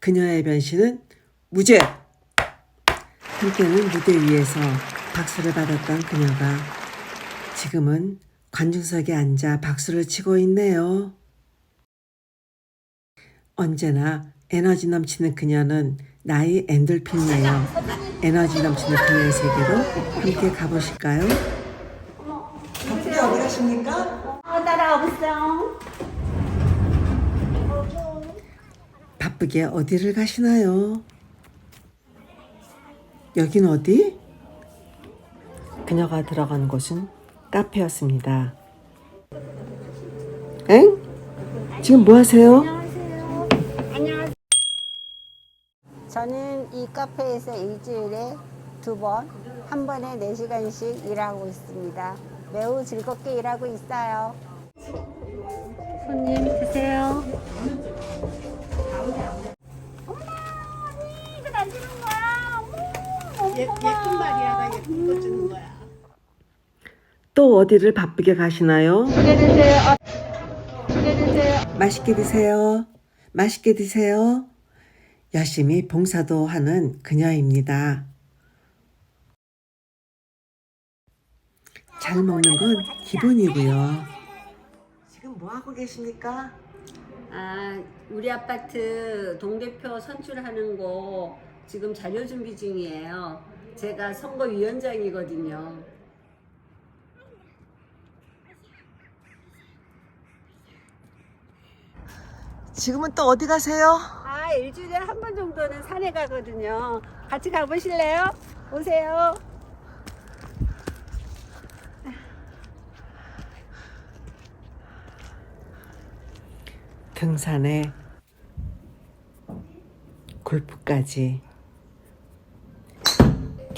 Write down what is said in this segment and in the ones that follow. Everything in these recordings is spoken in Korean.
그녀의 변신은 무죄! 한때는 무대 위에서 박수를 받았던 그녀가 지금은 관중석에 앉아 박수를 치고 있네요. 언제나 에너지 넘치는 그녀는 나의 엔돌핀이에요. 에너지 넘치는 그녀의 세계로 함께 가보실까요? 바쁘게 어디 가십니까? 어, 따라오세요. 바쁘게 어디를 가시나요? 여긴 어디? 그녀가 들어간 곳은 카페였습니다. 엥? 지금 뭐 하세요? 안녕하세요. 저는 이 카페에서 일주일에 두 번, 한 번에 네시간씩 일하고 있습니다. 매우 즐겁게 일하고 있어요. 손님 드세요. 예, 고마워. 예쁜 말이야가 예쁜 거 주는 거야. 또 어디를 바쁘게 가시나요? 두개 드세요. 어, 두개 드세요. 맛있게 드세요. 맛있게 드세요. 열심히 봉사도 하는 그녀입니다. 잘 먹는 건 기본이고요. 지금 뭐 하고 계십니까? 아, 우리 아파트 동대표 선출하는 거 지금 자료 준비 중이에요. 제가 선거위원장이거든요. 지금은 또 어디 가세요? 아, 일주일에 한 번 정도는 산에 가거든요. 같이 가보실래요? 오세요. 등산에 골프까지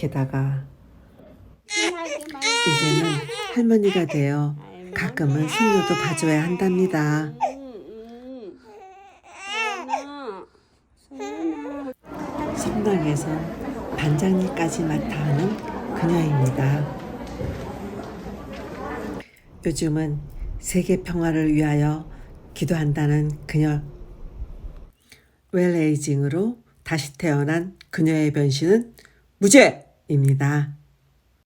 게다가 이제는 할머니가 되어 가끔은 손녀도 봐줘야 한답니다. 성당에서 반장님까지 맡아 하는 그녀입니다. 요즘은 세계 평화를 위하여 기도한다는 그녀 웰에이징으로 다시 태어난 그녀의 변신은 무죄 입니다.